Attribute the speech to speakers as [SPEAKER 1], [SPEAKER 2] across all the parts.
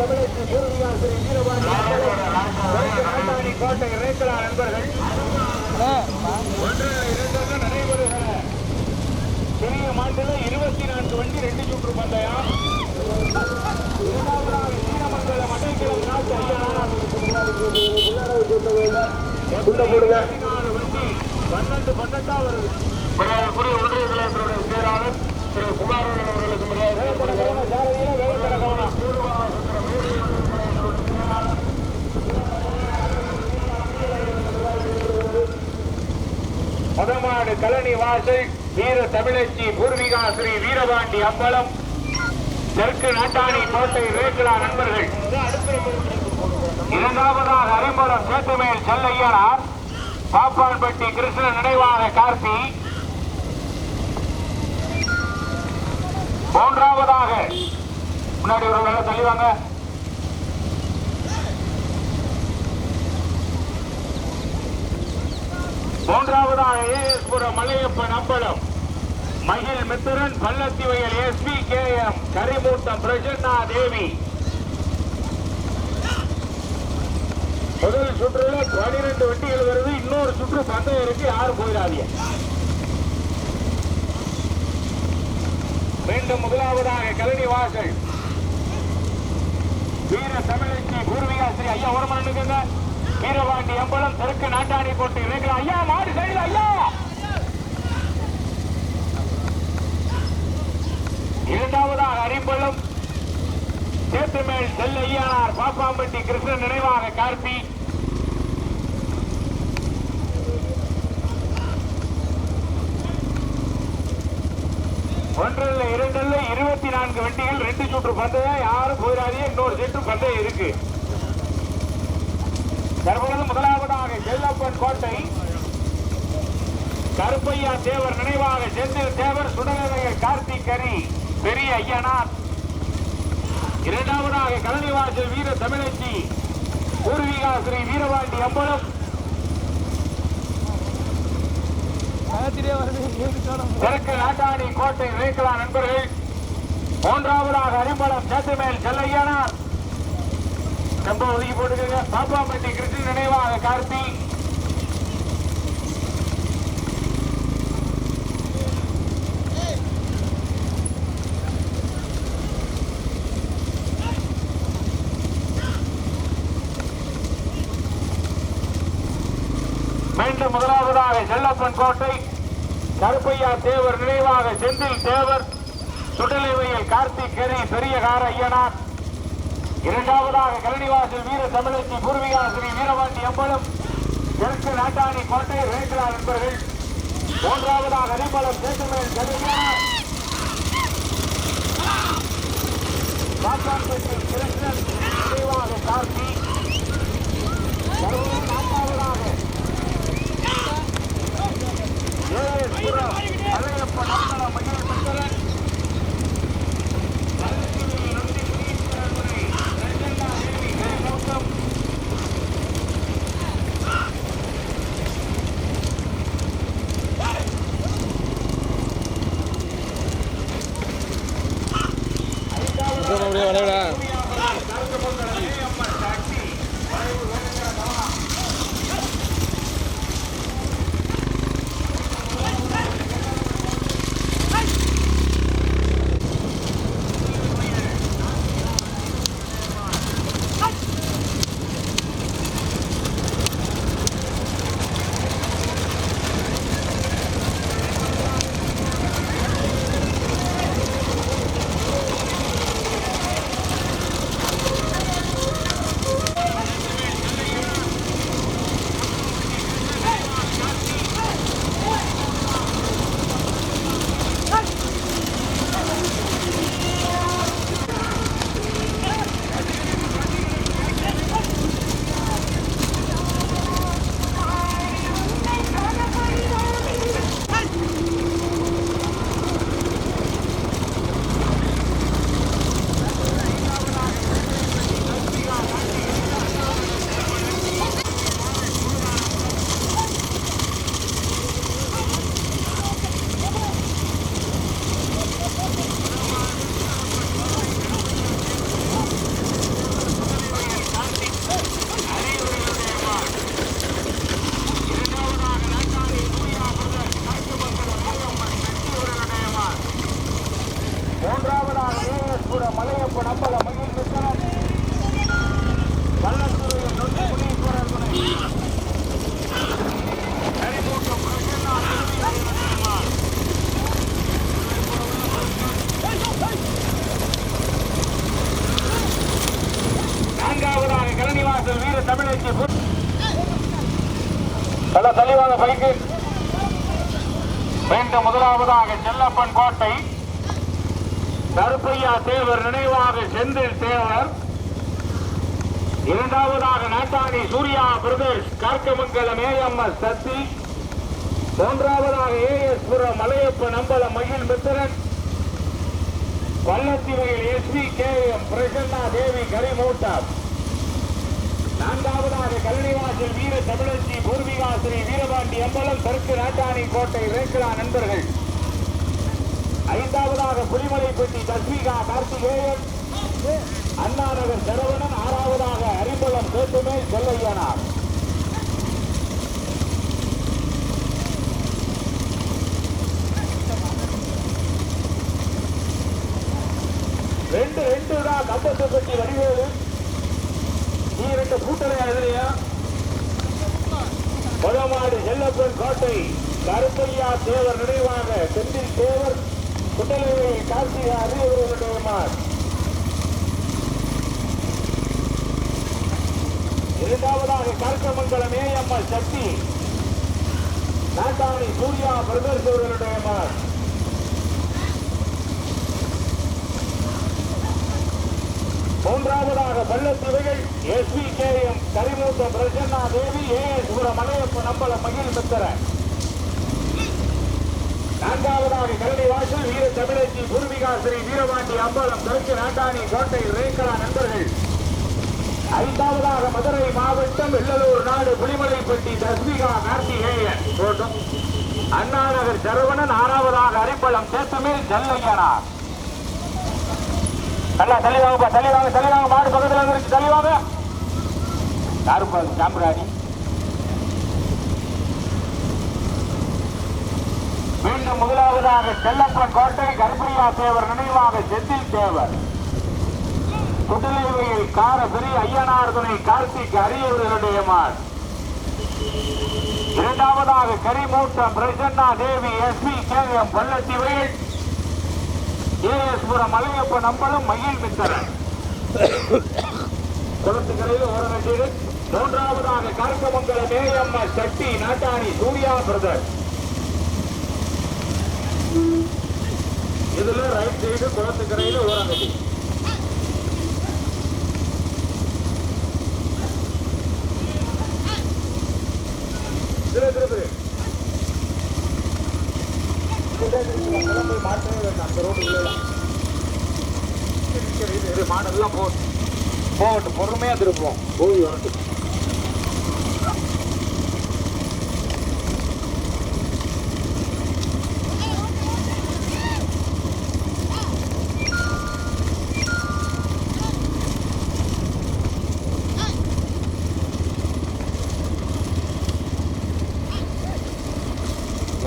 [SPEAKER 1] தமிழகத்தில் பூர்வீகாசிரி வீரபாண்டி நாட்டாணி கோட்டை ரேக்கலா நண்பர்கள் ஒன்று இரண்டு நடைபெறுகிற பெரிய மாட்டில் இருபத்தி நான்கு வண்டி ரெண்டு சுற்று பந்தயம் சீனமங்கல நாட்டு பன்னெண்டு பன்னெண்டாவது ஒன்றிய தலைவருடைய திரு குமாரன் அவர்களுக்கு முதமாடு கலனி வாசல் வீர தமிழச்சி பூர்விகா ஸ்ரீ வீரபாண்டி அம்பலம் தெற்கு நாட்டாணி கோட்டை ரேக்கலா நண்பர்கள். இரண்டாவதாக அரிம்பலம் சேத்துமேல் செல்லையனார் பாப்பான்பட்டி கிருஷ்ண நினைவாக கார்த்தி. மூன்றாவதாக முன்னாடி ஒரு வேலை தள்ளிவாங்க மூன்றாவதாக ஏஎஸ்புரம் மலையப்பன் அம்பலம் மகிழ் Mithiran Pallathivayal SP K M Karimoottam Prasanna Devi. முதல் சுற்றுல பனிரெண்டு வண்டிகள் வருது. இன்னொரு சுற்று பந்தயம் இருக்கு யாரும் போயிடாதீங்க. மீண்டும் முதலாவதாக கலனி வாசல் வீர தமிழச்சி பூர்விகா ஸ்ரீ ஐயா ஒரு மணிக்குங்க வீரபாண்டி அம்பலம் தெற்கு நாட்டாணி போட்டு இணைக்கலாம் ஐயா மாடு கையில் ஐயா. இரண்டாவதாக அரிம்பலம் சேத்துமேல் செல்லையானார் பாப்பாம்பட்டி கிருஷ்ணன் நினைவாக கார்த்தி. ஒன்றல்ல இரண்டல்ல இருபத்தி நான்கு வண்டிகள் ரெண்டு சுற்று பந்தயம் யாரும் போயிடாதீங்க இன்னொரு சுற்று பந்தயம் இருக்கு. தற்பொழுது முதலாவதாக செல்லப்பன் கோட்டை கருப்பையா தேவர் நினைவாக செந்தில் தேவர் சுடநிலைய கார்த்திகரி கரி பெரிய ஐயனார். இரண்டாவதாக கலனிவாசல் வீர தமிழச்சி பூர்வீகா ஸ்ரீ வீரபாண்டி அம்பலம். தெற்கு நாட்டாணி கோட்டை ரேக்கலா நண்பர்கள். மூன்றாவதாக அரிம்பலம் சேத்துமேல் செல்லையனார். ரொம்ப ஒதுக்கி போட்டுக்கோங்க. பாப்பாம்பட்டி கிருஷ்ணன் நினைவாக கார்த்தி. மீண்டும் முதலாவதாக செல்லப்பன் கோட்டை கருப்பையா தேவர் நினைவாக செந்தில் தேவர் சுடலிவையில் கார்த்திக் கரி பெரியகார ஐயனார். இரண்டாவதாக கலனிவாசல் வீர தமிழச்சி பூர்விகா ஸ்ரீ வீரபாண்டி அம்பலம் தெற்கு நாட்டாணி கோட்டை ரேகலா நண்பர்கள் மூன்றாவதாக அரிமலம் சேத்துமேல் கலைஞர். காக்கான்பட்டி கிருஷ்ணன் நினைவாக கார்த்தி. நான்காவதாக ஏஎஸ்புரம் அலையப்பன் அம்பலம் மகிழ் மித்திரன் அவர் நினைவாக செந்தில் தேவர் இரண்டாவதாக நாட்டாணி சூர்யா பிரதேஷ் கார்க்கமங்கலம் ஏஎம்எஸ் சத்தி மூன்றாவதாக ஏஎஸ்புரம் மலையப்ப நம்பலம் மகிழ் Mithiran வல்லத்திவையில் SV K M Prasanna Devi Karimoottar நான்காவதாக கல்லணிவாசல் வீர தமிழச்சி பூர்விகா ஸ்ரீ வீரபாண்டி அம்பலம் தெற்கு நாட்டாணி கோட்டை ரேக்கலா நண்பர்கள். ஐந்தாவதாக புலிமலைப்பட்டி தஸ்மிகா கார்த்திகேயன். அண்ணாநகர் சரவணன் ஆறாவதாக அரிம்பலம் கேட்டுமே செல்லையனார். ரெண்டு ரெண்டு தான் கம்பத்தை பற்றி வடிவேலு. நீ ரெண்டு கூட்டணி எதிரியா செல்லப்பன் கோட்டை கருப்பையா தேவர் நினைவாக செந்தில் தேவர் குட்டலையை கார்த்திகா அறிவுடைய மார் இரண்டாவதாக கருக்கமங்கலம் ஏஎம்எஸ் சக்தி. நாட்டாணி சூர்யா பிரதர்ஸ் அவர்களுடைய மார் மூன்றாவதாக பள்ளத்திவைகள் S V K M Karimootha Prasanna Devi A S Subramaniyappa Malaiyappa Nambal மகிழ் மித்திர நான்காவதாக கரடி வாசல் வீர தமிழச்சி பூர்விகா ஸ்ரீ வீரபாண்டி அம்பலம் தெற்கு நாட்டாணி கோட்டை ரேக்கலா நண்பர்கள். ஐந்தாவதாக மதுரை மாவட்டம் வெள்ளலூர் நாடு புலிமலைப்பட்டி தஸ்மிகா கார்த்திகேயன். தோட்டம் அண்ணாநகர் சரவணன் ஆறாவதாக அரிப்பளம் சேத்துமேல் ஜல்லையனா. நல்லா தெளிவாங்கப்பா தெளிவாங்க தெளிவாங்க மாடு பக்கத்தில் இருந்து தெளிவாங்க யாருப்பா சாம்பிராணி மீண்டும் முதலாவதாக செல்லப்பன் கோட்டை கருப்பையா தேவர் நினைவாக செந்தில் தேவர். குடலைவையில் காரபிரி பெரிய ஐயனார் துணை கார்த்திக் அரியவர்களுடைய மாடு இரண்டாவதாக Karimoottam Prasanna Devi SP K M பள்ளத்திவையில் ஏஎஸ்புரம் Malayappa நம்பலும் மயில் மித்தரன். குளத்துக்கரையில் ஓரங்கட்டீடு மூன்றாவதாக கருக்கமங்கலம் மேயம்மா சட்டி நாட்டாணி சூர்யா பிரதர். இதுல ரைட் சைடு குளத்துக்கரையில் ஓரங்கட்டி. திரு திரு சரி மாடெல்லாம் போட்டு போகட்டும். பொறுமையா திருப்போம் போய் வரட்டும்.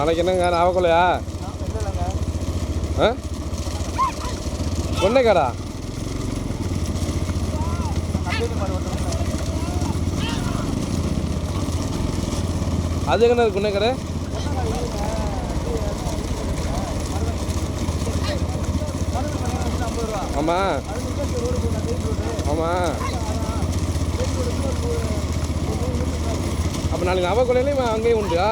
[SPEAKER 2] நாளைக்கு என்னங்க? நாவக்கொள்ளையா ஆ? கொன்னைக்காடா அது என்ன குன்னைக்கடை ஆமாம் ஆமாம் அப்போ நாளைக்கு நவக்கொள்ளையிலையும் அங்கேயும் உண்டுயா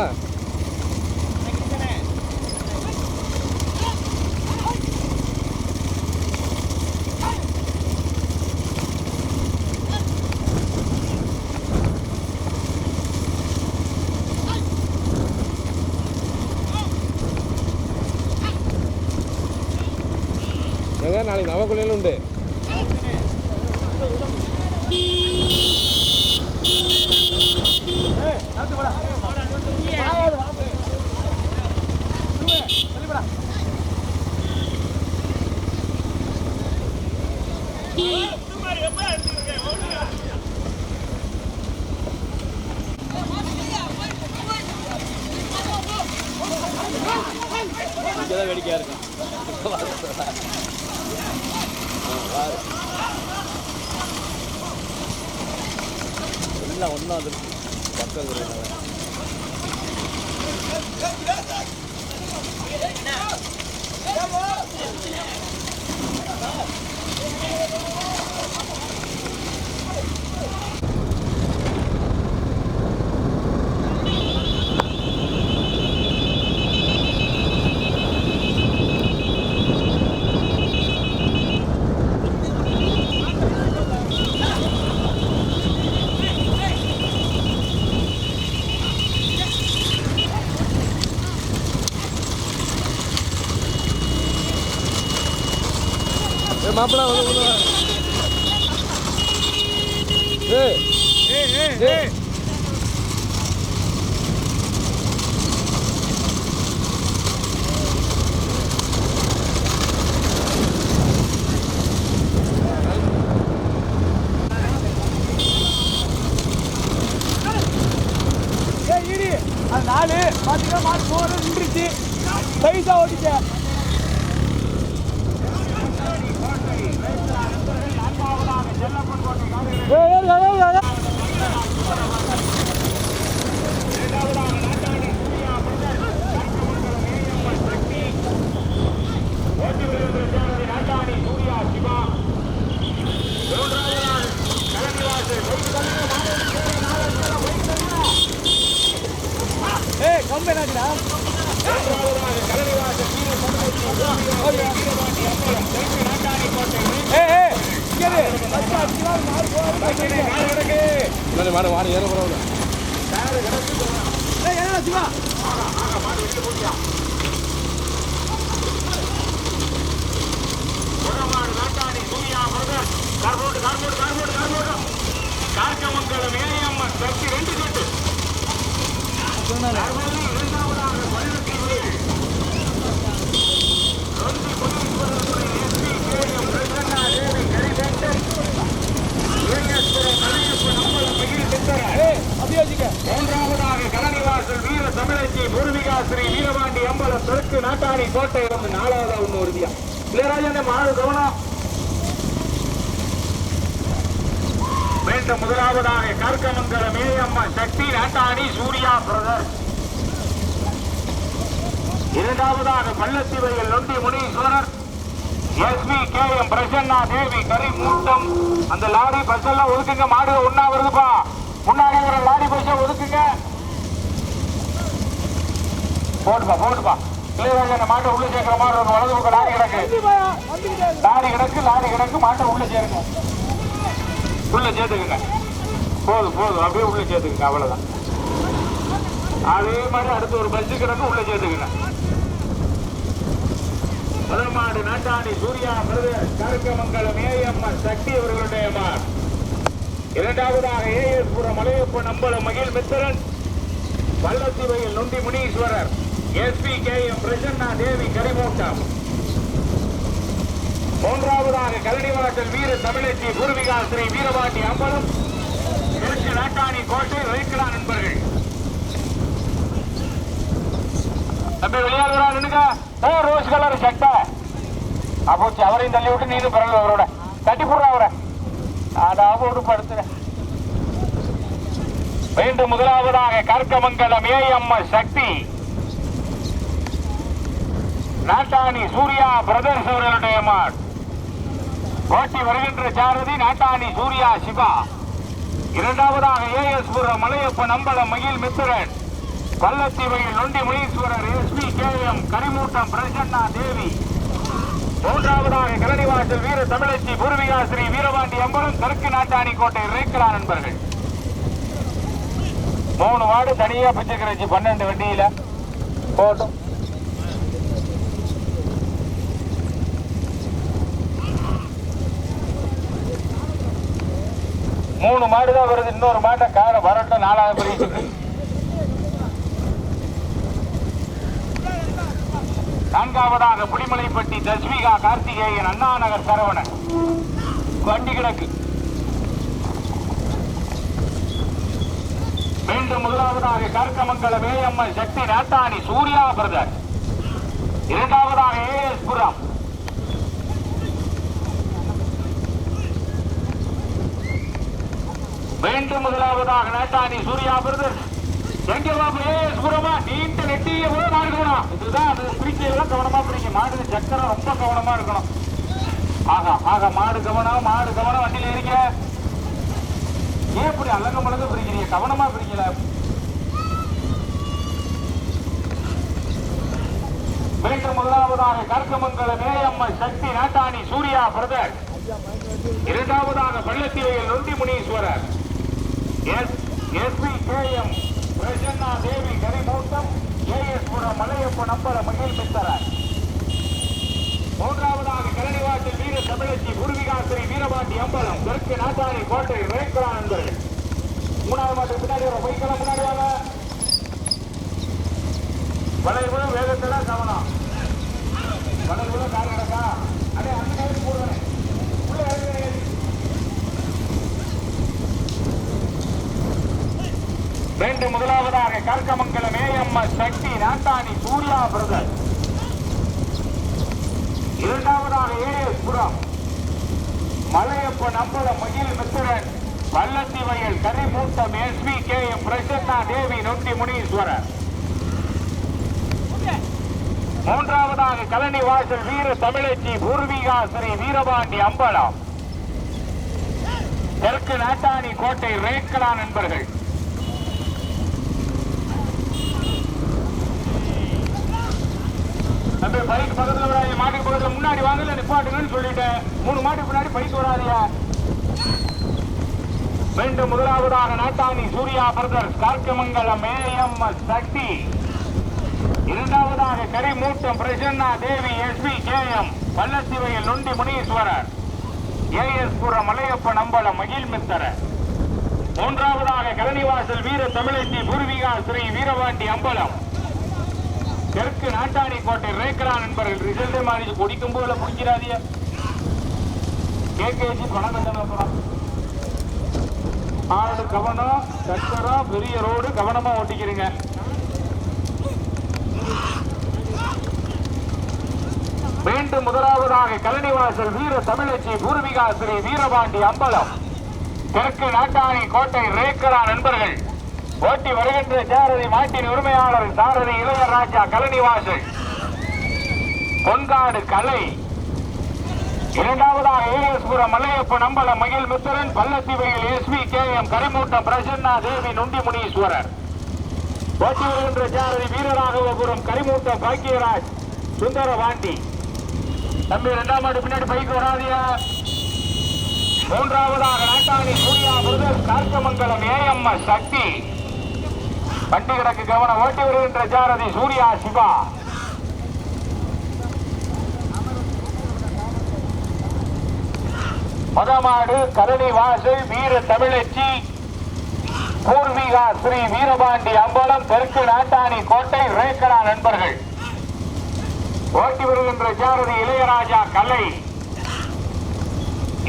[SPEAKER 2] எங்க நாளைக்கு நவக்குள்ளையிலும் உண்டு. வேடிக்கையா இருக்கும் பாரு எல்லாம் ஒன்றா அது பக்கம் இருக்கிறதுனால
[SPEAKER 1] 네. இரண்டாவதாக பள்ளத்திவையில் Nondi Muneeswarar SP K M Prasanna Devi Karimoottam. அந்த லாரி பஸ் எல்லாம் ஒதுக்குங்க மாடு ஒன்னா வருதுப்பா. முன்னாடி வர லாரி பஸ் ஒதுக்குங்க. போட்டுப்பா போட்டுப்பா. இளையராஜன் மாட்டை உள்ள சேர்க்கிற மாதிரி ஒரு வலது பக்கம் லாரி கிடக்கு. லாரி கிடக்கு லாரி கிடக்கு மாட்டை உள்ள சேருங்க. உள்ள சேர்த்துக்குங்க. போதும் போதும். அப்படியே உள்ள சேர்த்துக்குங்க அவ்வளவுதான். அதே மாதிரி அடுத்து ஒரு பஸ்ஸு கிடக்கு உள்ள சேர்த்துக்குங்க. மலர்மாடு நாட்டாணி சூர்யா பிரதர் கருக்கமங்கலம் ஏஎம்எஸ் சக்தி அவர்களுடைய மார். இரண்டாவதாக ஏஎஸ் புரம் மலையப்பன் அம்பலம் மகிழ் மித்திரன். பள்ளத்திவையில் Nondi Muneeswarar. SP K M Prasanna Devi Karimoottam. மூன்றாவதாக கலனிவாசல் வீர தமிழச்சி பூர்விகா ஸ்ரீ வீரபாண்டி அம்பலம். திருச்சி நாட்டாணி கோட்டை ரைக்கலா நண்பர்கள். தம்பி விளையாடுறா நின்னுங்க ஓ ரோஸ் கலர் சட்டை. அப்போ அவரையும் தள்ளி விட்டு நீனும் பிறகு அவரோட. தட்டி போடுற அவரை. அடா போட்டு படுத்துறேன். மீண்டும் முதலாவதாக கற்கமங்கலம் ஏஎம்எஸ் சக்தி. நாட்டாணி சூர்யா பிரதர்ஸ் அவர்களுடைய மாட் ஓட்டி வருகின்ற சாரதி நாட்டாணி சூர்யா சிவா. இரண்டாவதாக ஏஎஸ்புரம் மலையப்பன் அம்பலம் மகிழ் Mithiran. கள்ளத்தீவையில் Nondi Muneeswarar SP K M Karimoottam Prasanna Devi. மூன்றாவதாக கலனிவாசல் வீர தமிழச்சி பூர்விகா ஸ்ரீ வீரபாண்டி அம்பலம் தெற்கு நாட்டாணி கோட்டை ரேக்கலா நண்பர்கள். மூணு வார்டு தனியா பிச்சுக்கிறச்சு பன்னெண்டு வண்டியில. போட்டோம் மூணு மாடு தான் வருது இன்னொரு மாட்டை காரை வரட்டும் நாலாவது பிரிச்சுக்கு நான்காவதாக புலிமலைப்பட்டி தஸ்மிகா கார்த்திகேயன் அண்ணா நகர் சரவணன். வண்டி கிடக்கு. மீண்டும் முதலாவதாக கற்கமங்கலம் வேயம்மன் சக்தி நாட்டாணி சூர்யா பிரதர். இரண்டாவதாக ஏஎஸ் புரம். மீண்டும் முதலாவதாக நாட்டாணி சூர்யா பிரதர். எங்க பாபு ஏஎஸ் புரமா நீண்ட நெட்டிய கூட மாடு இதுதான் அது பிடிக்கலாம் கவனமா பிடிங்க மாடு சக்கரம் ரொம்ப கவனமா இருக்கணும். ஆகா ஆகா மாடு கவனம் மாடு கவனம். வண்டியில் இருக்க ஏன் இப்படி அலங்க மலங்க பிரிக்கிறீங்க? கவனமா பிடிக்கல மீண்டும் முதலாவதாக கற்கமங்கலம் ஏஎம்எஸ் சக்தி நாட்டாணி சூர்யா பிரதர். இரண்டாவதாக பள்ளத்திரையில் Nondi Muneeswarar S K M Prasanna Devi Karimoottam AS Puram Malaiyappa நம்பர மகிழ் மித்தரர் மூன்றாவதாக கலனி கலனிவாசல் வீர தமிழச்சி பூர்விகாசிரி வீரபாண்டி அம்பலம் தெற்கு நாட்டாளி கோட்டை ரேக்கலா நண்பர்கள் மூணாவது மாட்டு பின்னாடி வர பைக்கெல்லாம் முன்னாடி வாங்க. வளைவு வேகத்தடா கவனம். வளைவுல கார் கிடக்கா? அடே அந்த நேரத்துக்கு போடுவேன் உள்ள இறங்குறேன் மீண்டும் முதலாவதாக கற்கமங்கலம் ஏஎம்எஸ் சக்தி நாட்டாணி சூர்யா பிரதர். இரண்டாவதாக ஏஎஸ் புறம் மலையப்பன் அம்பலம் மகிழ் மித்திரன் வல்லத்தி வயல் Karimoottam SV K M Prasanna Devi Nondi Muneeswarar. மூன்றாவதாக கலனி வாசல் வீர தமிழச்சி பூர்விகா ஸ்ரீ வீரபாண்டி அம்பலம். தெற்கு நாட்டாணி கோட்டை ரேக்கலா நண்பர்கள். தம்பி பைக் மாட்டுக்கு முன்னாடி வாங்கல நிப்பாட்டுங்கன்னு சொல்லிட்டேன் மூணு மாட்டுக்கு முன்னாடி பைக் வராதிய? மீண்டும் முதலாவதாக நாட்டாணி சூர்யா பிரதர்ஸ் கார்க்கமங்கலம் மேயம் சக்தி. இரண்டாவதாக கரிமூட்டம் பிரசன்னா தேவி எஸ்பி கேஎம் பல்லசிவையில் நொண்டி முனீஸ்வரர். ஏஎஸ் மலையப்பன் அம்பலம் மகிழ் மித்தரர் மூன்றாவதாக கலனிவாசல் வீர தமிழச்சி பூர்விகா ஸ்ரீ வீரவாண்டி அம்பலம். தெற்கு நாட்டாணி கோட்டை ரேக்கரா நண்பர்கள் ரிசல்ட் மாதிரி குடிக்கும் போல முடிக்கிறாதிய கேகேஜி பணம் கட்டணும் ஆடு கவனம் சக்கரம் பெரிய ரோடு கவனமா ஓட்டிக்கிறீங்க. மீண்டும் முதலாவதாக கலனிவாசல் வீர தமிழச்சி பூர்விகா ஸ்ரீ வீரபாண்டி அம்பலம். தெற்கு நாட்டாணி கோட்டை ரேக்கரா நண்பர்கள் ஓட்டி வருகின்ற சாரதி மாட்டின் உரிமையாளர் சாரதி இளையராஜா கலனிவாசல் பொன்காடு கலை. இரண்டாவதாக ஏஎஸ்புரம் மல்லையப்பன் அம்பல மகிழ் Mithran பல்லத்திவையில் SV K M Karimoottam Prasanna Devi நுண்டி Muneeswarar ஓட்டி வருகின்ற சாரதி வீரராகவபுரம் கரிமூட்டம் பாக்கியராஜ் சுந்தர வாண்டி தம்பி இரண்டாம் ஆண்டு பின்னாடி பைக் வராதியா? மூன்றாவதாக நாட்டாணி சூர்யா முருகன் கார்க்கமங்கலம் ஏஎம்எஸ் சக்தி. வண்டி கிடக்கு கவனம் ஓட்டி வருகின்ற சாரதி சூர்யா சிவா. மதமாடு கரணி வாசல் வீர தமிழச்சி. பூர்வீகா ஸ்ரீ வீரபாண்டி அம்பலம் தெற்கு நாட்டாணி கோட்டை ரேக்கரா நண்பர்கள். ஓட்டி வருகின்ற சாரதி இளையராஜா கலை.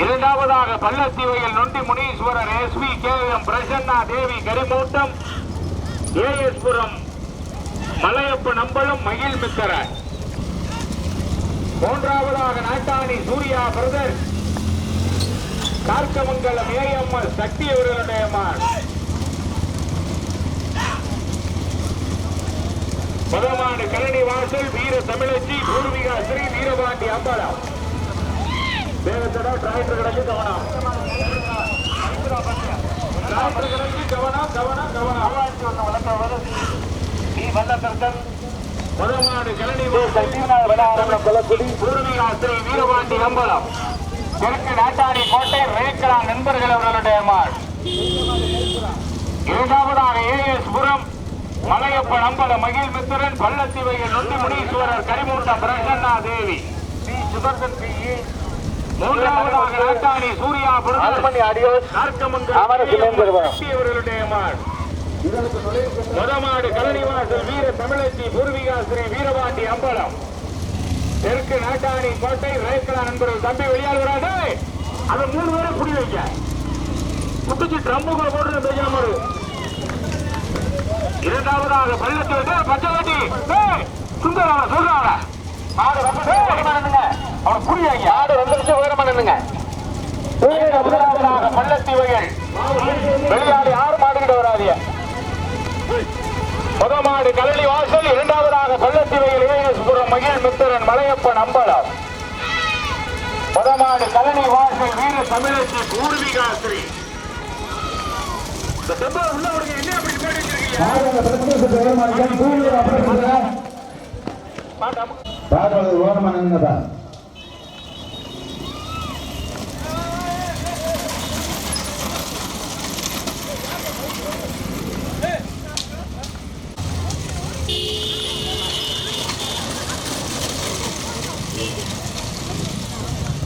[SPEAKER 1] இரண்டாவதாக பள்ளத்தீவையில் நொண்டி Muneeswarar SV K M Prasanna Devi Karimoottam. ஏஎஸ்புரம் Malayappa நம்பலம் மகிழ் மித்தர மூன்றாவதாக நாட்டாணி சூர்யா பிரதர். கார்க்கமங்கலம் ஏஎம்எஸ் சக்தி அவர்களுடைய மான். முதமாடு கழனி வாசல் வீர தமிழச்சி பூர்விகா ஸ்ரீ வீரபாண்டி அம்பலம். வேகத்தோட டிராக்டர் கிடக்கு கவனம். வீரபாண்டி அம்பலம். தெற்கு நாட்டாணி கோட்டை ரேக்கலா நண்பர்கள் அவர்களுடைய மாள். இரண்டாவதாக மலையப்பன் அம்பல மகிழ் மித்திரன் பள்ளத்திவையில் நொண்டி முனீஸ்வரர் கரிமூட்டம் பிரசன்னா தேவி. C Sudarshan B. மூன்றாவதாக நாட்டாணி சூர்யா அவர்களுடைய மாள் முதமாடு கலனிவாசல் வீர தமிழச்சி பூர்விகா ஸ்ரீ வீரபாண்டி அம்பலம். தெற்கு நாட்டாணி கோட்டை ரேக்கலா நண்பர்கள் தம்பி வராது அதை மூணு பேரை புடி வைக்க. குட்டிச்சு ட்ரம்புக்குள்ள போட்டு பேசாமரு இரண்டாவதாக பள்ளத்தில் பச்சை வேட்டி. சுந்தர் சொல்றாங்க ரொம்ப அவனை முதலாவதாக மாடுகிட்ட வராதிய. முதமாடு கலனி வாசல் இரண்டாவதாக பள்ளத்தி வகையில் ஏஎஸ்புரம் மகிழ் மித்திரன் மலையப்பன் அம்பலம். வாசல் வீர தமிழச்சி பூர்விகாஸ்ரீ இந்த செம்பா உள்ள விடுங்க